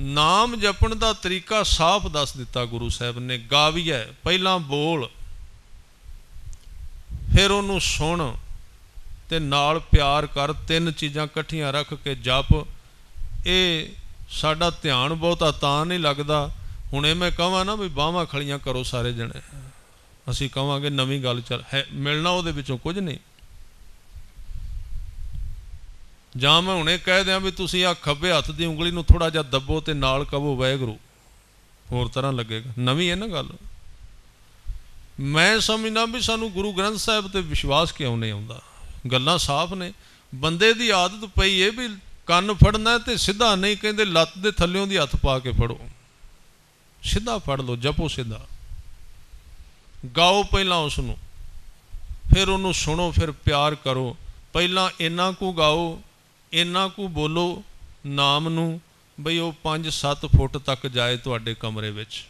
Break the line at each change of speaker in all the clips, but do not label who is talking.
ਨਾਮ ਜਪਣ ਦਾ ਤਰੀਕਾ ਸਾਫ਼ ਦੱਸ ਦਿੱਤਾ ਗੁਰੂ ਸਾਹਿਬ ਨੇ, ਗਾਵੀਐ, ਪਹਿਲਾਂ ਬੋਲ, ਫਿਰ ਉਹਨੂੰ ਸੁਣ ਤੇ ਨਾਲ ਪਿਆਰ ਕਰ, ਤਿੰਨ ਚੀਜ਼ਾਂ ਇਕੱਠੀਆਂ ਰੱਖ ਕੇ ਜਪ। ਇਹ ਸਾਡਾ ਧਿਆਨ ਬਹੁਤਾ ਤਾਂ ਨਹੀਂ ਲੱਗਦਾ। ਹੁਣ ਇਹ ਮੈਂ ਕਹਾਂ ਨਾ ਵੀ ਬਾਹਾਂ ਖਲੀਆਂ ਕਰੋ ਸਾਰੇ ਜਣੇ। ਅਸੀਂ ਕਹਾਂਗੇ ਨਵੀਂ ਗੱਲ ਚੱਲ, ਹੈ, ਮਿਲਣਾ ਉਹਦੇ ਵਿੱਚੋਂ ਕੁਝ ਨਹੀਂ। ਜਾਂ ਮੈਂ ਹੁਣੇ ਕਹਿ ਦਿਆਂ ਵੀ ਤੁਸੀਂ ਆ ਖੱਬੇ ਹੱਥ ਦੀ ਉਂਗਲੀ ਨੂੰ ਥੋੜਾ ਜਿਹਾ ਦੱਬੋ ਤੇ ਨਾਲ ਕਹੋ ਵਾਹਿਗੁਰੂ। ਹੋਰ ਤਰ੍ਹਾਂ ਲੱਗੇਗਾ। ਨਵੀਂ ਹੈ ਨਾ ਗੱਲ। ਮੈਂ ਸਮਝਦਾ ਵੀ ਸਾਨੂੰ ਗੁਰੂ ਗ੍ਰੰਥ ਸਾਹਿਬ ਤੇ ਵਿਸ਼ਵਾਸ ਕਿਉਂ ਨਹੀਂ ਆਉਂਦਾ? ਗੱਲਾਂ ਸਾਫ਼ ਨੇ। ਬੰਦੇ ਦੀ ਆਦਤ ਪਈ ਏ ਵੀ ਕੰਨ ਫੜਨਾ ਤੇ ਸਿੱਧਾ ਨਹੀਂ ਕਹਿੰਦੇ ਲੱਤ ਦੇ ਥੱਲਿਓਂ ਦੀ ਹੱਥ ਪਾ ਕੇ ਫੜੋ। ਸਿੱਧਾ ਫੜ ਲਓ, ਜਪੋ ਸਿੱਧਾ। ਗਾਓ ਪਹਿਲਾਂ ਉਸ ਨੂੰ ਫਿਰ ਉਹਨੂੰ ਸੁਣੋ, ਫਿਰ ਪਿਆਰ ਕਰੋ। ਪਹਿਲਾਂ ਇੰਨਾ ਕੁ ਗਾਓ ਇੰਨਾ ਕੁ ਬੋਲੋ ਨਾਮ ਨੂੰ ਬਈ ਉਹ 5-7 ਫੁੱਟ ਤੱਕ ਜਾਏ ਤੁਹਾਡੇ ਕਮਰੇ ਵਿੱਚ।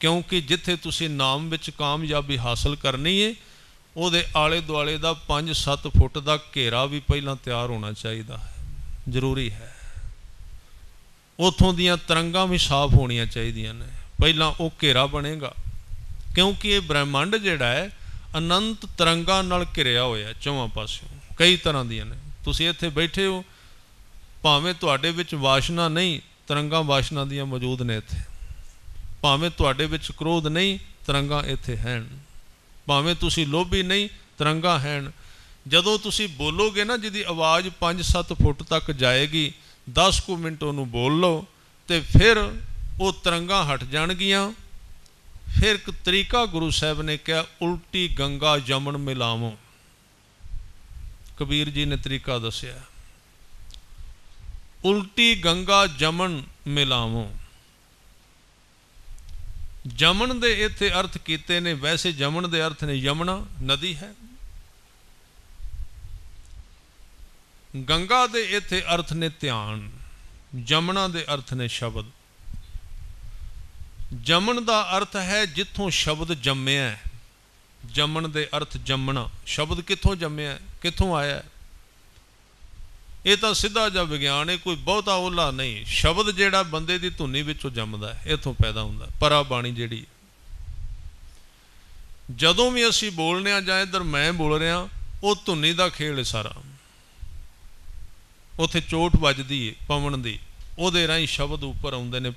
ਕਿਉਂਕਿ ਜਿੱਥੇ ਤੁਸੀਂ ਨਾਮ ਵਿੱਚ ਕਾਮਯਾਬੀ ਹਾਸਲ ਕਰਨੀ ਏ, ਉਹਦੇ ਆਲੇ ਦੁਆਲੇ ਦਾ 5-7 ਫੁੱਟ ਦਾ ਘੇਰਾ ਵੀ ਪਹਿਲਾਂ ਤਿਆਰ ਹੋਣਾ ਚਾਹੀਦਾ ਹੈ। ਜ਼ਰੂਰੀ ਹੈ। ਉਥੋਂ ਦੀਆਂ ਤਰੰਗਾਂ ਵੀ ਸਾਫ਼ ਹੋਣੀਆਂ ਚਾਹੀਦੀਆਂ ਨੇ। ਪਹਿਲਾਂ ਉਹ ਘੇਰਾ ਬਣੇਗਾ। ਕਿਉਂਕਿ ਇਹ ਬ੍ਰਹਿਮੰਡ ਜਿਹੜਾ ਹੈ, ਅਨੰਤ ਤਰੰਗਾਂ ਨਾਲ ਘਿਰਿਆ ਹੋਇਆ ਚੌਵਾਂ ਪਾਸਿਓਂ। ਕਈ ਤਰ੍ਹਾਂ ਦੀਆਂ ਨੇ। ਤੁਸੀਂ ਇੱਥੇ ਬੈਠੇ ਹੋ, ਭਾਵੇਂ ਤੁਹਾਡੇ ਵਿੱਚ ਵਾਸ਼ਨਾ ਨਹੀਂ, ਤਰੰਗਾਂ ਵਾਸ਼ਨਾ ਦੀਆਂ ਮੌਜੂਦ ਨੇ ਇੱਥੇ। ਭਾਵੇਂ ਤੁਹਾਡੇ ਵਿੱਚ ਕ੍ਰੋਧ ਨਹੀਂ, ਤਰੰਗਾਂ ਇੱਥੇ ਹਨ ਭਾਵੇਂ ਤੁਸੀਂ ਲੋਭੀ ਨਹੀਂ, ਤਰੰਗਾਂ ਹਨ ਜਦੋਂ ਤੁਸੀਂ ਬੋਲੋਗੇ ਨਾ, ਜਿਹਦੀ ਆਵਾਜ਼ 5-7 ਫੁੱਟ ਤੱਕ ਜਾਏਗੀ 10 ਕੁ ਮਿੰਟ ਉਹਨੂੰ ਬੋਲ ਲਓ, ਤੇ ਫਿਰ ਉਹ ਤਰੰਗਾਂ ਹਟ ਜਾਣਗੀਆਂ। ਫਿਰ ਇੱਕ ਤਰੀਕਾ ਗੁਰੂ ਸਾਹਿਬ ਨੇ ਕਿਹਾ, ਉਲਟੀ ਗੰਗਾ ਜਮਨ ਮਿਲਾਵੋ। ਕਬੀਰ ਜੀ ਨੇ ਤਰੀਕਾ ਦੱਸਿਆ, ਉਲਟੀ ਗੰਗਾ ਜਮਨ ਮਿਲਾਵੋ। ਜਮਨ ਦੇ ਇੱਥੇ ਅਰਥ ਕੀਤੇ ਨੇ, ਵੈਸੇ ਜਮਨ ਦੇ ਅਰਥ ਨੇ ਯਮਨਾ ਨਦੀ ਹੈ। ਗੰਗਾ ਦੇ ਇੱਥੇ ਅਰਥ ਨੇ ਧਿਆਨ, ਜਮਨਾ ਦੇ ਅਰਥ ਨੇ ਸ਼ਬਦ। ਜਮਨ ਦਾ ਅਰਥ ਹੈ ਜਿੱਥੋਂ ਸ਼ਬਦ ਜੰਮਿਆ ਹੈ। ਜੰਮਣ ਦੇ ਅਰਥ ਜੰਮਣਾ। ਸ਼ਬਦ ਕਿੱਥੋਂ ਜੰਮਿਆ, ਕਿੱਥੋਂ ਆਇਆ? ਇਹ ਤਾਂ ਸਿੱਧਾ ਜਿਹਾ ਵਿਗਿਆਨ ਹੈ, ਕੋਈ ਬਹੁਤਾ ਉਹਲਾ ਨਹੀਂ। ਸ਼ਬਦ ਜਿਹੜਾ ਬੰਦੇ ਦੀ ਧੁਨੀ ਵਿੱਚੋਂ ਜੰਮਦਾ ਹੈ, ਇਥੋਂ ਪੈਦਾ ਹੁੰਦਾ ਪਰਾ ਬਾਣੀ ਜਿਹੜੀ ਜਦੋਂ ਵੀ ਅਸੀਂ ਬੋਲਨੇ ਆ ਜਾਂ ਇਧਰ ਮੈਂ ਬੋਲ ਰਿਹਾ, ਉਹ ਧੁਨੀ ਦਾ ਖੇਲ ਹੈ ਸਾਰਾ। ਉਥੇ ਚੋਟ ਵੱਜਦੀ ਏ, ਪਵਨ ਦੀ। ਉਹਦੇ ਰਾਹੀਂ ਸ਼ਬਦ ਉੱਪਰ ਆਉਂਦੇ ਨੇ।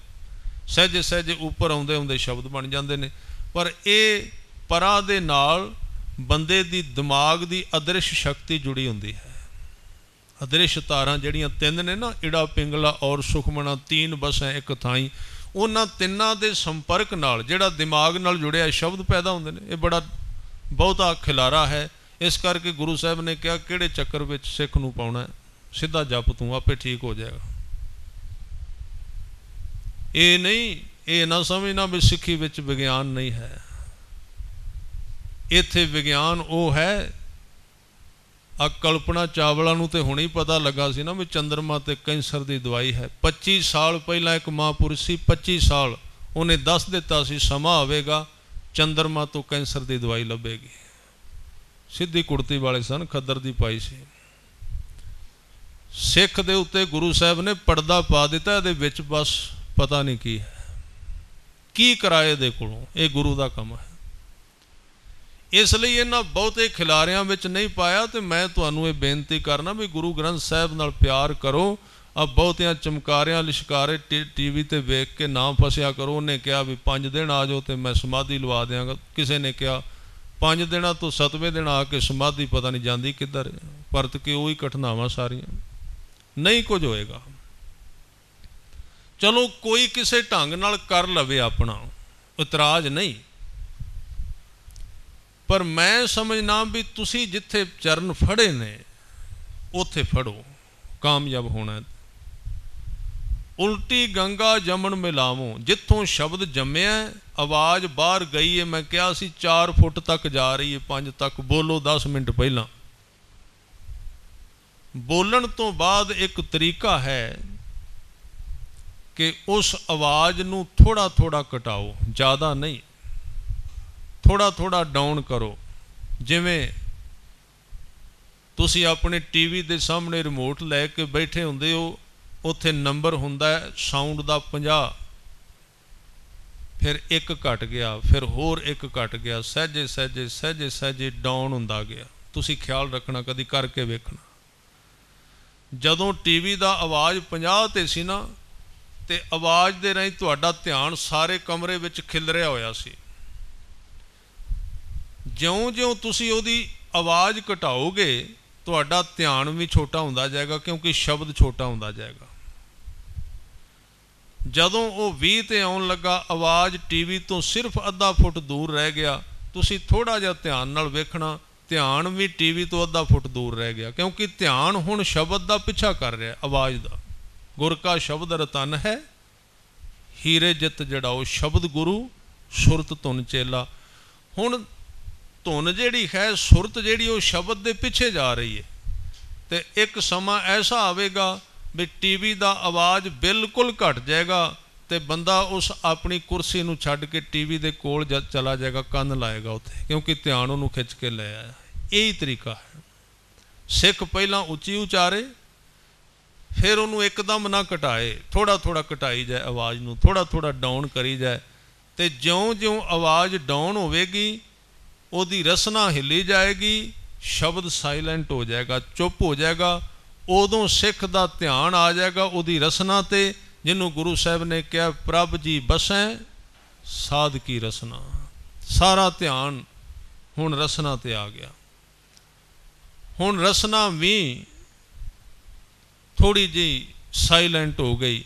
ਸਹਿਜੇ ਸਹਿਜੇ ਉੱਪਰ ਆਉਂਦੇ ਹੁੰਦੇ ਸ਼ਬਦ ਬਣ ਜਾਂਦੇ ਨੇ। ਪਰ ਇਹ ਪਰਾਂ ਦੇ ਨਾਲ ਬੰਦੇ ਦੀ ਦਿਮਾਗ ਦੀ ਅਦ੍ਰਿਸ਼ ਸ਼ਕਤੀ ਜੁੜੀ ਹੁੰਦੀ ਹੈ। ਅਦ੍ਰਿਸ਼ ਤਾਰਾਂ ਜਿਹੜੀਆਂ ਤਿੰਨ ਨੇ ਨਾ ਇੜਾ ਪਿੰਗਲਾ ਔਰ ਸੁਖਮਣਾ, ਤੀਨ ਬਸਾਂ ਇੱਕ ਥਾਈ, ਉਹਨਾਂ ਤਿੰਨਾਂ ਦੇ ਸੰਪਰਕ ਨਾਲ, ਜਿਹੜਾ ਦਿਮਾਗ ਨਾਲ ਜੁੜਿਆ ਸ਼ਬਦ ਪੈਦਾ ਹੁੰਦੇ ਨੇ, ਇਹ ਬੜਾ ਬਹੁਤਾ ਖਿਲਾਰਾ ਹੈ। ਇਸ ਕਰਕੇ ਗੁਰੂ ਸਾਹਿਬ ਨੇ ਕਿਹਾ, ਕਿਹੜੇ ਚੱਕਰ ਵਿੱਚ ਸਿੱਖ ਨੂੰ ਪਾਉਣਾ ਸਿੱਧਾ ਜਪ ਤੂੰ, ਆਪੇ ਠੀਕ ਹੋ ਜਾਏਗਾ। ਇਹ ਨਹੀਂ, ਇਹ ਨਾ ਸਮਝਣਾ ਵੀ ਸਿੱਖੀ ਵਿੱਚ ਵਿਗਿਆਨ ਨਹੀਂ ਹੈ। ਇੱਥੇ ਵਿਗਿਆਨ ਉਹ ਹੈ। ਆ ਕਲਪਨਾ ਚਾਵਲਾ ਨੂੰ ਤੇ ਹੁਣੇ ਹੀ ਪਤਾ ਲੱਗਾ ਸੀ ਨਾ ਵੀ ਚੰਦਰਮਾ ਤੇ ਕੈਂਸਰ ਦੀ ਦਵਾਈ ਹੈ। 25 ਸਾਲ ਪਹਿਲਾਂ ਇੱਕ ਮਹਾਂਪੁਰਸ਼ ਸੀ 25 ਸਾਲ ਉਹਨੇ ਦੱਸ ਦਿੱਤਾ ਸੀ ਸਮਾਂ ਆਵੇਗਾ, ਚੰਦਰਮਾ ਤੋਂ ਕੈਂਸਰ ਦੀ ਦਵਾਈ ਲੱਭੇਗੀ। ਸਿੱਧੀ ਕੁੜਤੀ ਵਾਲੇ ਸਨ, ਖੱਦਰ ਦੀ ਪਾਈ ਸੀ। ਸਿੱਖ ਦੇ ਉੱਤੇ ਗੁਰੂ ਸਾਹਿਬ ਨੇ ਪਰਦਾ ਪਾ ਦਿੱਤਾ, ਇਹਦੇ ਵਿੱਚ ਬਸ ਪਤਾ ਨਹੀਂ ਕੀ ਹੈ। ਕੀ ਕਰਾਏ ਦੇ ਕੋਲੋਂ, ਇਹ ਗੁਰੂ ਦਾ ਕੰਮ ਹੈ। ਇਸ ਲਈ ਇਹਨਾਂ ਬਹੁਤੇ ਖਿਲਾਰਿਆਂ ਵਿੱਚ ਨਹੀਂ ਪਾਇਆ ਤੇ ਮੈਂ ਤੁਹਾਨੂੰ ਇਹ ਬੇਨਤੀ ਕਰਨਾ ਵੀ ਗੁਰੂ ਗ੍ਰੰਥ ਸਾਹਿਬ ਨਾਲ ਪਿਆਰ ਕਰੋ। ਆ ਬਹੁਤਿਆਂ ਚਮਕਾਰਿਆਂ, ਲਿਸ਼ਕਾਰੇ ਟੀਵੀ ਤੇ ਵੇਖ ਕੇ ਨਾ ਫਸਿਆ ਕਰੋ। ਉਹਨੇ ਕਿਹਾ ਵੀ 5 ਦਿਨ ਆ ਜਾਓ ਤੇ ਮੈਂ ਸਮਾਧੀ ਲਵਾ ਦਿਆਂਗਾ। ਕਿਸੇ ਨੇ ਕਿਹਾ 5 ਦਿਨਾਂ ਤੋਂ 7ਵੇਂ ਦਿਨ ਆ ਕੇ ਸਮਾਧੀ ਪਤਾ ਨਹੀਂ ਜਾਂਦੀ ਕਿੱਧਰ ਪਰਤ ਕੇ ਉਹੀ ਘਟਨਾਵਾਂ ਸਾਰੀਆਂ। ਨਹੀਂ ਕੁਝ ਹੋਏਗਾ। ਚਲੋ ਕੋਈ ਕਿਸੇ ਢੰਗ ਨਾਲ ਕਰ ਲਵੇ ਆਪਣਾ। ਇਤਰਾਜ਼ ਨਹੀਂ। ਪਰ ਮੈਂ ਸਮਝਣਾ ਵੀ ਤੁਸੀਂ ਜਿੱਥੇ ਚਰਨ ਫੜੇ ਨੇ, ਉੱਥੇ ਫੜੋ, ਕਾਮਯਾਬ ਹੋਣਾ। ਉਲਟੀ ਗੰਗਾ ਜਮਨ ਮਿਲਾਵੋ, ਜਿੱਥੋਂ ਸ਼ਬਦ ਜੰਮਿਆ, ਆਵਾਜ਼ ਬਾਹਰ ਗਈ ਹੈ ਮੈਂ ਕਿਹਾ ਸੀ 4 ਫੁੱਟ ਤੱਕ ਜਾ ਰਹੀ ਹੈ 5 ਤੱਕ, ਬੋਲੋ 10 ਮਿੰਟ ਪਹਿਲਾਂ। ਬੋਲਣ ਤੋਂ ਬਾਅਦ ਇੱਕ ਤਰੀਕਾ ਹੈ ਕਿ ਉਸ ਆਵਾਜ਼ ਨੂੰ ਥੋੜਾ ਥੋੜਾ ਘਟਾਓ, ਜ਼ਿਆਦਾ ਨਹੀਂ। ਥੋੜਾ ਥੋੜਾ ਡਾਊਨ ਕਰੋ। ਜਿਵੇਂ ਤੁਸੀਂ ਆਪਣੇ ਟੀਵੀ ਦੇ ਸਾਹਮਣੇ ਰਿਮੋਟ ਲੈ ਕੇ ਬੈਠੇ ਹੁੰਦੇ ਹੋ, ਉੱਥੇ ਨੰਬਰ ਹੁੰਦਾ ਹੈ ਸਾਊਂਡ ਦਾ 50 ਫਿਰ ਇੱਕ ਘਟ ਗਿਆ, ਫਿਰ ਹੋਰ ਇੱਕ ਘਟ ਗਿਆ, ਸਹਜੇ ਸਹਜੇ ਸਹਜੇ ਸਹਜੇ ਡਾਊਨ ਹੁੰਦਾ ਗਿਆ। ਤੁਸੀਂ ਖਿਆਲ ਰੱਖਣਾ ਕਦੀ ਕਰਕੇ ਵੇਖਣਾ। ਜਦੋਂ ਟੀਵੀ ਦਾ ਆਵਾਜ਼ 50 ਤੇ ਸੀ ਨਾ, ਤੇ ਆਵਾਜ਼ ਦੇ ਰਾਹੀਂ ਤੁਹਾਡਾ ਧਿਆਨ ਸਾਰੇ ਕਮਰੇ ਵਿੱਚ ਖਿਲ ਰਿਹਾ ਹੋਇਆ ਸੀ। ਜਿਉਂ-ਜਿਉਂ ਤੁਸੀਂ ਉਹਦੀ ਆਵਾਜ਼ ਘਟਾਓਗੇ, ਤੁਹਾਡਾ ਧਿਆਨ ਵੀ ਛੋਟਾ ਹੁੰਦਾ ਜਾਏਗਾ, ਕਿਉਂਕਿ ਸ਼ਬਦ ਛੋਟਾ ਹੁੰਦਾ ਜਾਏਗਾ। ਜਦੋਂ ਉਹ 20 ਤੇ ਆਉਣ ਲੱਗਾ, ਆਵਾਜ਼ ਟੀਵੀ ਤੋਂ ਸਿਰਫ ਅੱਧਾ ਫੁੱਟ ਦੂਰ ਰਹਿ ਗਿਆ, ਤੁਸੀਂ ਥੋੜਾ ਜਿਹਾ ਧਿਆਨ ਨਾਲ ਵੇਖਣਾ, ਧਿਆਨ ਵੀ ਟੀਵੀ ਤੋਂ ਅੱਧਾ ਫੁੱਟ ਦੂਰ ਰਹਿ ਗਿਆ, ਕਿਉਂਕਿ ਧਿਆਨ ਹੁਣ ਸ਼ਬਦ ਦਾ ਪਿੱਛਾ ਕਰ ਰਿਹਾ, ਆਵਾਜ਼ ਦਾ। ਗੁਰ ਕਾ ਸ਼ਬਦ ਰਤਨ ਹੈ, ਹੀਰੇ ਜਿਤ ਜੜਾਓ ਸ਼ਬਦ ਗੁਰੂ, ਸੁਰਤ ਧੁਨ ਚੇਲਾ। ਹੁਣ ਧੁਨ ਜਿਹੜੀ ਹੈ, ਸੁਰਤ ਜਿਹੜੀ ਉਹ ਸ਼ਬਦ ਦੇ ਪਿੱਛੇ ਜਾ ਰਹੀ ਹੈ। ਤੇ ਇੱਕ ਸਮਾਂ ਐਸਾ ਆਵੇਗਾ ਵੀ ਟੀਵੀ ਦਾ ਆਵਾਜ਼ ਬਿਲਕੁਲ ਘਟ ਜਾਏਗਾ ਤੇ ਬੰਦਾ ਉਸ ਆਪਣੀ ਕੁਰਸੀ ਨੂੰ ਛੱਡ ਕੇ ਟੀਵੀ ਦੇ ਕੋਲ ਜਦ ਚਲਾ ਜਾਏਗਾ, ਕੰਨ ਲਾਏਗਾ ਉੱਥੇ, ਕਿਉਂਕਿ ਧਿਆਨ ਉਹਨੂੰ ਖਿੱਚ ਕੇ ਲੈ ਆਇਆ ਇਹੀ ਤਰੀਕਾ ਹੈ। ਸਿੱਖ ਪਹਿਲਾਂ ਉੱਚੀ ਉਚਾਰੇ, ਫਿਰ ਉਹਨੂੰ ਇੱਕਦਮ ਨਾ ਘਟਾਏ ਥੋੜਾ ਥੋੜਾ ਘਟਾਈ ਜਾਏ ਆਵਾਜ਼ ਨੂੰ ਥੋੜਾ ਥੋੜਾ ਡਾਊਨ ਕਰੀ ਜਾਏ ਤੇ ਜਿਉਂ-ਜਿਉਂ ਆਵਾਜ਼ ਡਾਊਨ ਹੋਵੇਗੀ ਉਹਦੀ ਰਸਨਾ ਹਿੱਲੀ ਜਾਏਗੀ, ਸ਼ਬਦ ਸਾਇਲੈਂਟ ਹੋ ਜਾਏਗਾ, ਚੁੱਪ ਹੋ ਜਾਏਗਾ, ਉਦੋਂ ਸਿੱਖ ਦਾ ਧਿਆਨ ਆ ਜਾਏਗਾ ਉਹਦੀ ਰਸਨਾ ਤੇ, ਜਿਹਨੂੰ ਗੁਰੂ ਸਾਹਿਬ ਨੇ ਕਿਹਾ, ਪ੍ਰਭ ਜੀ ਬਸੈ, ਸਾਧ ਕੀ ਰਸਨਾ। ਸਾਰਾ ਧਿਆਨ ਹੁਣ ਰਸਨਾ ਤੇ ਆ ਗਿਆ। ਹੁਣ ਰਸਨਾ ਵੀ ਥੋੜੀ ਜੀ ਸਾਇਲੈਂਟ ਹੋ ਗਈ।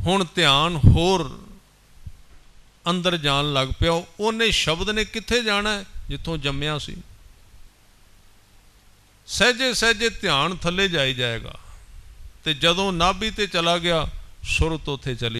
ਹੁਣ ਧਿਆਨ ਹੋਰ ਅੰਦਰ ਜਾਣ ਲੱਗ ਪਿਆ, ਉਹਨੇ ਸ਼ਬਦ ਨੇ ਕਿੱਥੇ ਜਾਣਾ ਜਿੱਥੋਂ ਜੰਮਿਆ ਸੀ। ਸਹਜੇ ਸਹਜੇ ਧਿਆਨ ਥੱਲੇ ਜਾਈ ਜਾਏਗਾ ਤੇ ਜਦੋਂ ਨਾਭੀ ਤੇ ਚਲਾ ਗਿਆ, ਸੁਰਤ ਉੱਥੇ ਚਲੀ